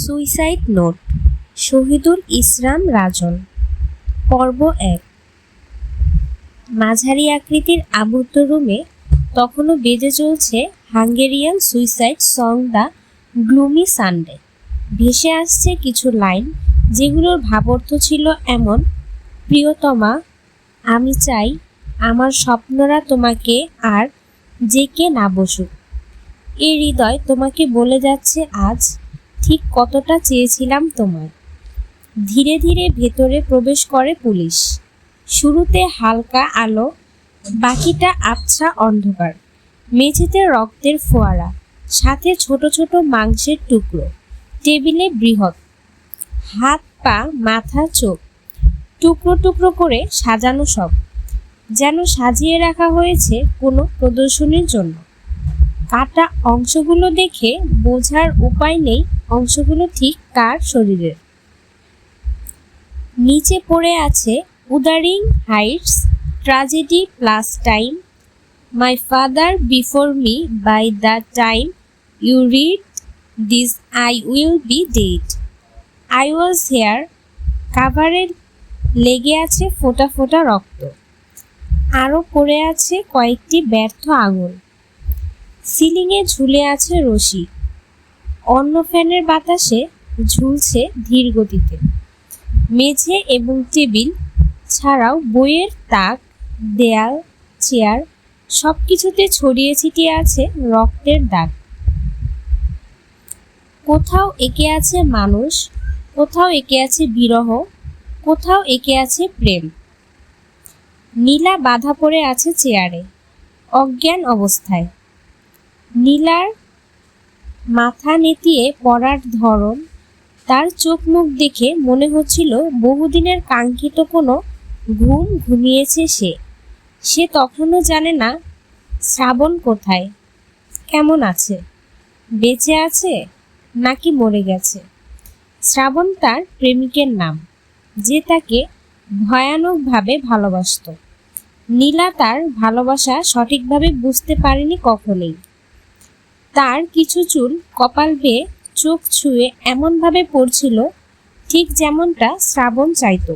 Suicide note, Shahidul Islam Rajan. পর্ব এক। মাঝারি আকৃতির আবদ্ধ রুমে তখনও বেজে চলছে Hungarian suicide song the gloomy Sunday. ভেসে আসছে কিছু লাইন যেগুলোর ভাবার্থ ছিল এমন, প্রিয়তমা, আমি চাই আমার স্বপ্নরা তোমাকে আর যে কে না বসুক। এই হৃদয় তোমাকে বলে যাচ্ছে আজ ঠিক কতটা চেয়েছিলাম তোমায়। ধীরে ধীরে ভেতরে প্রবেশ করে পুলিশ। শুরুতে হালকা আলো, বাকিটা আবছা অন্ধকার। মেঝেতে রক্তের ফোয়ারা, সাথে ছোট ছোট মাংসের টুকরো। টেবিলে বৃহৎ। হাত, পা, মাথা, চোখ। টুকরো টুকরো করে সাজানো সব, যেন সাজিয়ে রাখা হয়েছে কোনো প্রদর্শনীর জন্য। কাটা অংশগুলো দেখে বোঝার উপায় নেই অংশগুলো ঠিক কার শরীরের? নিচে পড়ে আছে Wuthering Heights, tragedy plus time, my father before me by the time you read this I will be dead. I was here কাভারে লেগে আছে ফোটা ফোটা রক্ত। আরও পড়ে আছে কয়েকটি ব্যর্থ আঙুল। সিলিংয়ে ঝুলে আছে রশি। অন্য ফ্যানের বাতাসে ঝুলছে ধীর গতিতে। মেঝে এবং টেবিল ছাড়াও বইয়ের তাক, দেয়াল, চেয়ার সব কিছুতে ছড়িয়ে ছিটিয়ে আছে রক্তের দাগ। কোথাও এঁকে আছে মানুষ, কোথাও এঁকে আছে বিরহ, কোথাও এঁকে আছে প্রেম। নীলা বাধা পড়ে আছে চেয়ারে, অজ্ঞান অবস্থায়। নীলার মাথা নেতিয়ে পড়ার ধরন, তার চোখ মুখ দেখে মনে হচ্ছিল বহুদিনের কাঙ্ক্ষিত কোনো ঘুম ঘুমিয়েছে সে। সে তখনও জানে না, শ্রাবণ কোথায়, কেমন আছে, বেঁচে আছে নাকি মরে গেছে। শ্রাবণ তার প্রেমিকের নাম, যে তাকে ভয়ানকভাবে ভালোবাসত। নীলা তার ভালোবাসা সঠিকভাবে বুঝতে পারেনি কখনোই। তার কিছু চুল কপাল বেয়ে চোখ ছুঁয়ে এমনভাবে পড়ছিল, ঠিক যেমনটা শ্রাবণ চাইতো।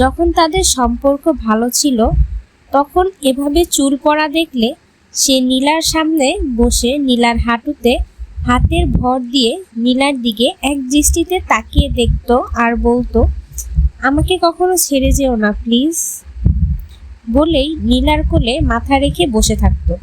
যখন তাদের সম্পর্ক ভালো ছিল, তখন এভাবে চুল পড়া দেখলে সে নীলার সামনে বসে নীলার হাঁটুতে হাতের ভর দিয়ে নীলার দিকে এক দৃষ্টিতে তাকিয়ে দেখত আর বলতো, আমাকে কখনো ছেড়ে যেও না, প্লিজ। বলেই নীলার কোলে মাথা রেখে বসে থাকত।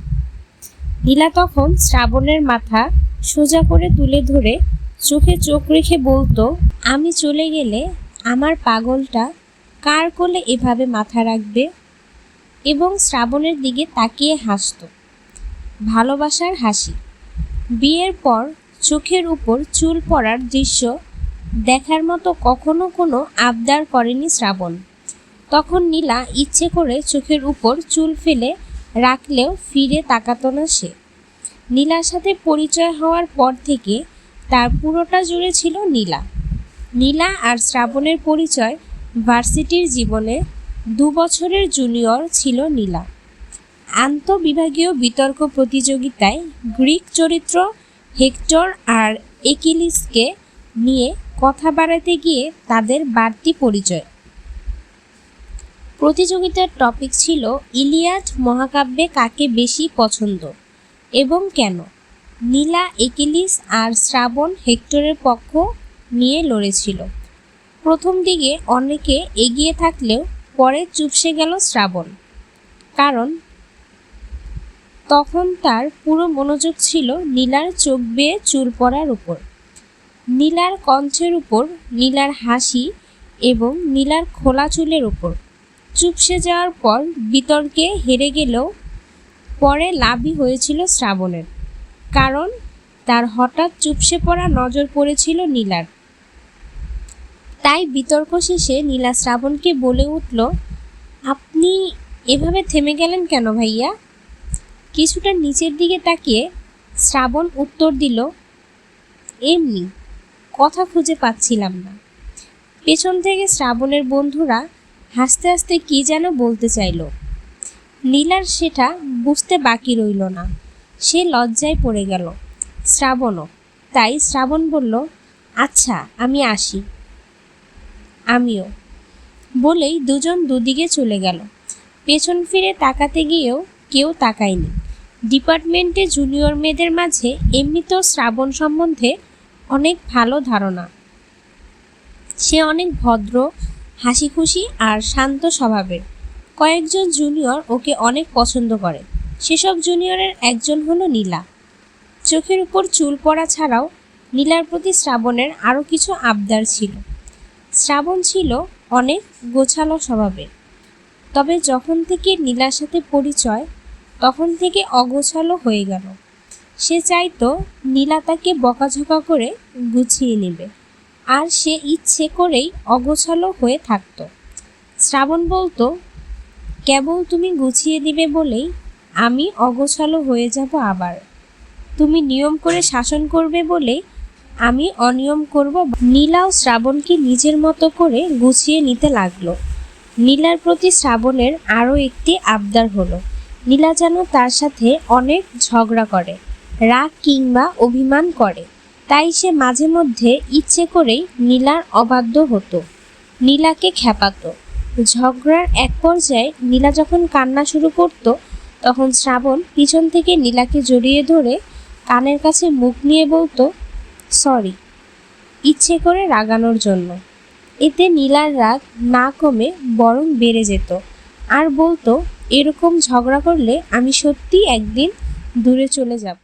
নীলা তখন শ্রাবণের মাথা সোজা করে তুলে ধরে চোখে চোখ রেখে বলতো, আমি চলে গেলে আমার পাগলটা কার কোলে এভাবে মাথা রাখবে? এবং শ্রাবণের দিকে তাকিয়ে হাসত। ভালোবাসার হাসি। বিয়ের পর চোখের উপর চুল পড়ার দৃশ্য দেখার মতো কখনো কোনো আবদার করেনি শ্রাবণ। তখন নীলা ইচ্ছে করে চোখের উপর চুল ফেলে রাখলেও ফিরে তাকাতো না সে। নীলার সাথে পরিচয় হওয়ার পর থেকে তার পুরোটা জুড়ে ছিল নীলা। নীলা আর শ্রাবণের পরিচয় ভার্সিটির জীবনে দু বছরের জুনিয়র ছিল নীলা। আন্তঃবিভাগীয় বিতর্ক প্রতিযোগিতায় গ্রিক চরিত্র হেক্টর আর একিলিসকে নিয়ে কথা বাড়াতে গিয়ে তাদের বাড়তি পরিচয়। প্রতিযোগিতার টপিক ছিল ইলিয়াড মহাকাব্যে কাকে বেশি পছন্দ এবং কেন? নীলা, একিলিস আর শ্রাবণ হেক্টরের পক্ষ নিয়ে লড়েছিল। প্রথম দিকে অনেকে এগিয়ে থাকলেও পরে চুপসে গেল শ্রাবণ। কারণ তখন তার পুরো মনোযোগ ছিল নীলার চোখ বেয়ে চুল পড়ার উপর। নীলার কণ্ঠের উপর নীলার হাসি এবং নীলার খোলা চুলের উপর। চুপসে যাওয়ার পর বিতর্কে হেরে গেলেও পরে লাভই হয়েছিল শ্রাবণের। কারণ তার হঠাৎ চুপসে পড়া নজর পড়েছিল নীলার। তাই বিতর্ক শেষে নীলা শ্রাবণকে বলে উঠল, আপনি এভাবে থেমে গেলেন কেন ভাইয়া? কিছুটা নিচের দিকে তাকিয়ে শ্রাবণ উত্তর দিল, এমনি, কথা খুঁজে পাচ্ছিলাম না। পেছন থেকে শ্রাবণের বন্ধুরা হাসতে হাসতে কি যেন বলতে চাইল। নীলার সেটা বুঝতে বাকি রইল না। সে লজ্জায় পড়ে গেল। শ্রাবণও। তাই শ্রাবণ বলল আচ্ছা আমি আসি। আমিও। বলেই দুজন দুদিকে চলে গেল। পেছন ফিরে তাকাতে গিয়েও কেউ তাকায়নি। ডিপার্টমেন্টে জুনিয়র মেয়েদের মাঝে এমনিতেও শ্রাবণ সম্বন্ধে অনেক ভালো ধারণা। সে অনেক ভদ্র হাসি খুশি আর শান্ত স্বভাবের। কয়েকজন জুনিয়র ওকে অনেক পছন্দ করে। সেসব জুনিয়রের একজন হলো নীলা। চোখের উপর চুল পড়া ছাড়াও নীলার প্রতি শ্রাবণের আরও কিছু আবদার ছিল। শ্রাবণ ছিল অনেক গোছালো স্বভাবের। তবে যখন থেকে নীলার সাথে পরিচয়, তখন থেকে অগোছালো হয়ে গেল। সে চাইতো নীলা তাকে বকাঝকা করে গুছিয়ে নেবে। আর সে ইচ্ছে করেই অগোছালো হয়ে থাকতো। শ্রাবণ বলতো, কেবল তুমি গুছিয়ে দিবে বলেই আমি অগোছালো হয়ে যাব আবার। তুমি নিয়ম করে শাসন করবে বলেই আমি অনিয়ম করব। নীলাও শ্রাবণকে নিজের মতো করে গুছিয়ে নিতে লাগল। নীলার প্রতি শ্রাবণের আরও একটি আবদার হলো। নীলা যেন তার সাথে অনেক ঝগড়া করে, রাগ কিংবা অভিমান করে। তাই সে মাঝে মধ্যে ইচ্ছে করেই নীলার অবাধ্য হতো। নীলাকে খেপাতো। ঝগড়ার এক পর্যায়ে নীলা যখন কান্না শুরু করত, তখন শ্রাবণ পিছন থেকে নীলাকে জড়িয়ে ধরে কানের কাছে মুখ নিয়ে বলতো, সরি, ইচ্ছে করে রাগানোর জন্য। এতে নীলার রাগ না কমে বরং বেড়ে যেত আর বলতো, এরকম ঝগড়া করলে আমি সত্যি একদিন দূরে চলে যাব।